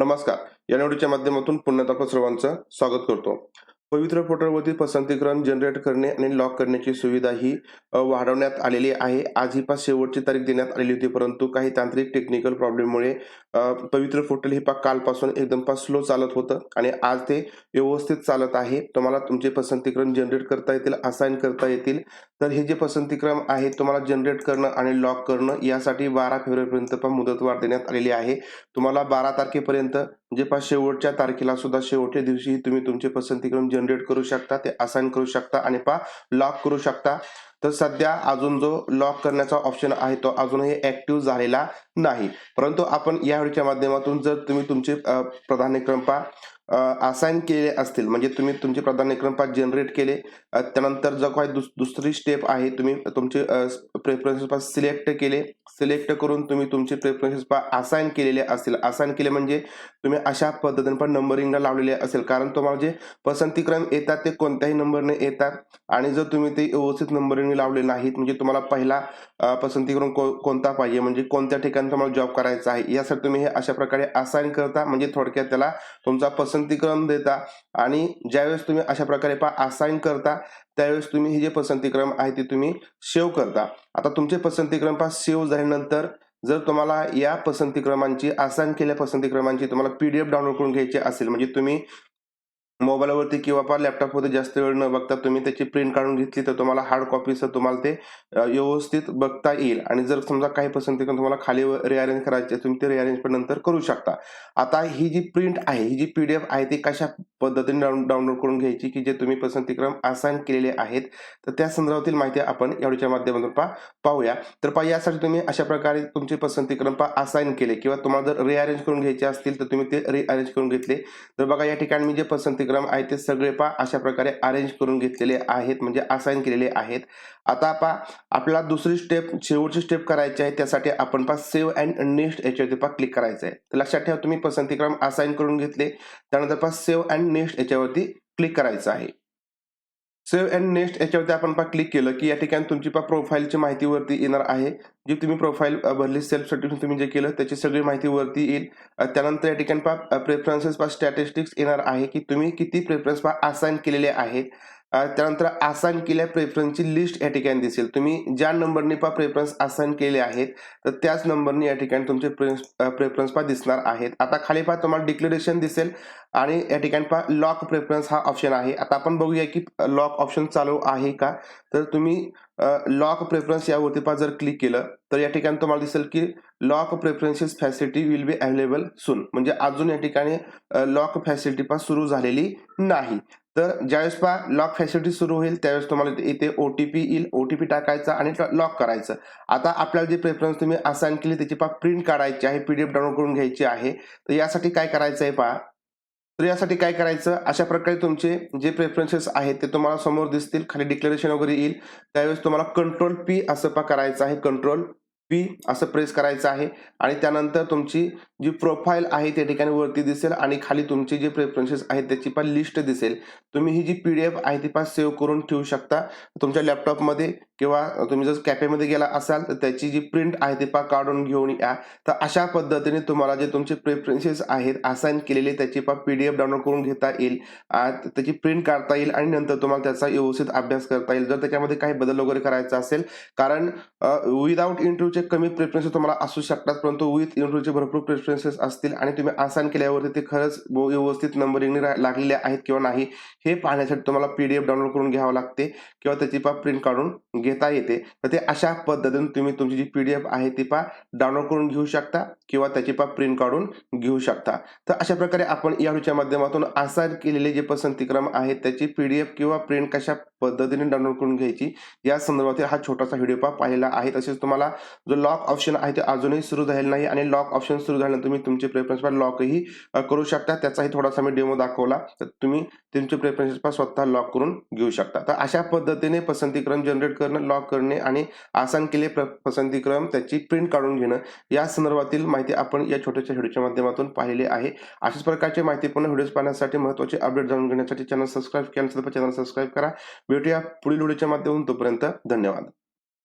नमस्कार. या निवडीच्या माध्यमातून पुण्यात आपलं सर्वांचं स्वागत करतो. पवित्र पोर्टलवरती पसंतीकरण जनरेट करणे आणि लॉक करण्याची सुविधा ही वाढवण्यात आलेली आहे. आज ही पास शेवटची तारीख देण्यात आलेली होती परंतु काही तांत्रिक टेक्निकल प्रॉब्लेममुळे पवित्र पोर्टल हे पा कालपासून एकदम पास स्लो चालत होतं आणि आज ते व्यवस्थित चालत आहे. तुम्हाला तुमचे पसंतीकरण जनरेट करता येतील असाईन करता येतील. तर हे जे पसंतीक्रम आहे तुम्हाला जनरेट करणं आणि लॉक करणं यासाठी बारा फेब्रुवारीपर्यंत पण मुदतवाढ देण्यात आलेली आहे. तुम्हाला बारा तारखेपर्यंत म्हणजे पाच शेवटच्या तारखेला सुद्धा शेवटच्या दिवशी तुम्ही तुमचे पसंतीक्रम जनरेट करू शकता ते असाइन करू शकता आणि पा लॉक करू शकता. तर सध्या अजून जो लॉक करण्याचा ऑप्शन आहे तो अजूनही ऍक्टिव्ह झालेला नाही. परंतु आपण या व्हिडिओच्या माध्यमातून जर तुम्ही तुमचे प्राधान्यक्रम पा असाइन केले असतील. म्हणजे तुम्ही तुमचे प्राधान्यक्रम पास जनरेट केले. त्यानंतर जो काही दुस- दुसरी स्टेप आहे तुम्ही तुमचे प्रेफरन्सेस पास सिलेक्ट केले. सिलेक्ट करून तुम्ही तुमचे प्रेफरन्सेस पा असाइन केलेले असतील. असाइन केले म्हणजे तुम्ही अशा पद्धतीने पण नंबरिंगला लावलेले असेल. कारण तुम्हाला जे पसंतीक्रम येतात ते कोणत्याही नंबरने येतात. आणि जर तुम्ही ते व्यवस्थित नंबरिंग लावले नाहीत म्हणजे तुम्हाला पहिला अ, को, कोणता पाहिजे? म्हणजे कोणत्या ठिकाणी तुम्हाला जॉब करायचा आहे? यासाठी तुम्ही हे अशा प्रकारे असाइन करता. म्हणजे थोडक्यात त्याला तुमचा पसंतीक्रम देता. आणि ज्यावेळेस तुम्ही अशा प्रकारे पा असाइन करता त्यावेळेस तुम्ही हे जे पसंतीक्रम आहे ते तुम्ही सेव्ह करता. आता तुमचे पसंतीक्रम पा सेव्ह झाल्यानंतर जर तुम्हाला या पसंतीक्रमांची असाइन केल्या पसंतीक्रमांची तुम्हाला पी डी एफ डाउनलोड करून घ्यायची असेल म्हणजे तुम्ही मोबाईलवरती किंवा पा लॅपटॉपवरती जास्त वेळ न बघता तुम्ही त्याची प्रिंट काढून घेतली तर तुम्हाला हार्ड कॉपीचं तुम्हाला ते व्यवस्थित बघता येईल. आणि जर समजा काही पसंतीक्रम तुम्हाला खाली रिअरेंज करायचे तुम्ही ते रिअरेंज पण नंतर करू शकता. आता ही जी प्रिंट आहे ही जी पीडीएफ आहे ती कशा पद्धतीने डाउनलोड करून घ्यायची की जे तुम्ही पसंतीक्रम असाइन केलेले आहेत तर त्या संदर्भातील माहिती आपण यावेळीच्या माध्यमातून पा पाहूया. तर पा यासाठी तुम्ही अशा प्रकारे तुमचे पसंतीक्रम पा असाइन केले. किंवा तुम्हाला जर रिअरेंज करून घ्यायचे असतील तर तुम्ही ते रिअरेंज करून घेतले. तर बघा या ठिकाणी मी जे पसंती क्रम आहे ते सगळे पा अशा प्रकारे अरेंज करून घेतलेले आहेत म्हणजे असाइन केलेले आहेत. आता पा आपला दुसरी स्टेप शेवटची स्टेप करायची आहे त्यासाठी आपण पा सेव्ह अँड नेक्स्ट याच्यावरती पा क्लिक करायचं आहे. तर लक्षात ठेवा तुम्ही पसंतीक्रम असाइन करून घेतले त्यानंतर पा सेव्ह अँड नेक्स्ट याच्यावरती क्लिक करायचं आहे. सेव्ह अँड नेक्स्ट याच्यावरती आपण पा क्लिक केलं की या ठिकाणी तुमची पा प्रोफाईलची माहिती वरती येणार आहे. जी तुम्ही प्रोफाईल भरली सेल्फ सर्टिफिकेशन तुम्ही जे केलं त्याची सगळी माहिती वरती येईल त्यानंतर या ठिकाणी पा प्रेफरन्सेस पा स्टॅटिस्टिक्स येणार आहे की तुम्ही किती प्रेफरन्स पा असाइन केलेले आहेत. त्यानंतर आसान केल्या प्रेफरन्सची लिस्ट या ठिकाणी दिसेल. तुम्ही ज्या नंबरने पा प्रेफरन्स आसान केले आहेत तर त्याच नंबरने या ठिकाणी तुमचे प्रेफरन्स पा दिसणार आहेत. आता खाली पा तुम्हाला डिक्लेरेशन दिसेल आणि या ठिकाणी पा लॉक प्रेफरन्स हा ऑप्शन आहे. आता आपण बघूया की लॉक ऑप्शन चालू आहे का? तर तुम्ही लॉक प्रेफरन्स यावरती पा जर क्लिक केलं तर या ठिकाणी तुम्हाला दिसेल की lock preferences facility will be available soon म्हणजे अजून या ठिकाणी लॉक फॅसिलिटी पा सुरू झालेली नाही. तर ज्यावेळेस पा लॉक फॅसिलिटी सुरू होईल त्यावेळेस तुम्हाला इथे- इथे ओटीपी येईल ओटीपी टाकायचा आणि लॉक करायचं. आता आपल्याला जे प्रेफरन्स तुम्ही असाइन केली त्याची पा प्रिंट काढायची आहे पीडीएफ डाउनलोड करून घ्यायची आहे. तर यासाठी काय करायचं आहे पहा? तर यासाठी काय करायचं? अशा प्रकारे तुमचे जे प्रेफरन्सेस आहेत ते तुम्हाला समोर दिसतील खाली डिक्लेरेशन वगैरे येईल. त्यावेळेस तुम्हाला कंट्रोल पी असं पा करायचं आहे कंट्रोल पी असं प्रेस करायचं आहे. आणि त्यानंतर तुमची जी प्रोफाईल आहे त्या ठिकाणी वरती दिसेल आणि खाली तुमचे जे प्रेफरन्सेस आहेत त्याची पण लिस्ट दिसेल. तुम्ही ही जी पी डी एफ आहे ती पण सेव्ह करून ठेवू शकता. तुमच्या लॅपटॉपमध्ये किंवा तुम्ही जर कॅफेमध्ये गेला असाल तर त्याची जी प्रिंट आहे ती पण काढून घेऊन या. तर अशा पद्धतीने तुम्हाला जे तुमचे प्रेफरन्सेस आहेत असाइन केलेले त्याची पा एफ डाउनलोड करून घेता येईल. त्याची प्रिंट काढता येईल आणि नंतर तुम्हाला त्याचा व्यवस्थित अभ्यास करता येईल. जर त्याच्यामध्ये काही बदल वगैरे करायचा असेल. कारण विदाऊट इंटरव्ह्यूचे कमी प्रेफरन्सेस तुम्हाला असू शकतात परंतु विथ इंटरव्ह्यूचे भरपूर प्रेफरन्सेस असतील आणि तुम्ही आसान केल्यावरती ते खरंच व्यवस्थित नंबरिंगने लागलेले आहेत किंवा नाही हे पाहण्यासाठी तुम्हाला पीडीएफ डाउनलोड करून घ्यावं लागते किंवा त्याची पा प्रिंट काढून घेता येते. तर ते अशा पद्धतीने तुम्ही तुमची जी पीडीएफ आहे ती पा डाउनलोड करून घेऊ शकता किंवा त्याची पा प्रिंट काढून घेऊ शकता. तर अशा प्रकारे आपण या व्हिडिओच्या माध्यमातून आसान केलेले जे पसंतीक्रम आहेत त्याची पीडीएफ किंवा प्रिंट कशा पद्धतीने डाउनलोड करून घ्यायची या संदर्भातील हा छोटासा व्हिडिओ पा पाहिलेला आहे. तसेच तुम्हाला जो लॉक ऑप्शन आहे ते अजूनही सुरू झालेला नाही आणि लॉक ऑप्शन सुरू झाल्यानंतर तुम्ही तुमचे प्रेफरन्स पा लॉकही करू शकता. त्याचाही थोडासा मी डेमो दाखवला. तर तुम्ही तुमचे प्रेफरन्सेस पण स्वतः लॉक करून घेऊ शकता. तर अशा पद्धतीने पसंतीक्रम जनरेट करणं लॉक करणे आणि आसान केले प्र- पसंतीक्रम त्याची प्रिंट काढून घेणं या संदर्भातील माहिती आपण या छोट्याशा व्हिडिओच्या माध्यमातून पाहिली आहे. अशाच प्रकारची माहितीपूर्ण व्हिडिओज पाहण्यासाठी महत्त्वाचे अपडेट जाणून घेण्यासाठी चॅनल सबस्क्राईब केल्यानंतर चॅनल सबस्क्राईब करा. भेटूया पुढील व्हिडिओच्या माध्यमातून. तोपर्यंत धन्यवाद.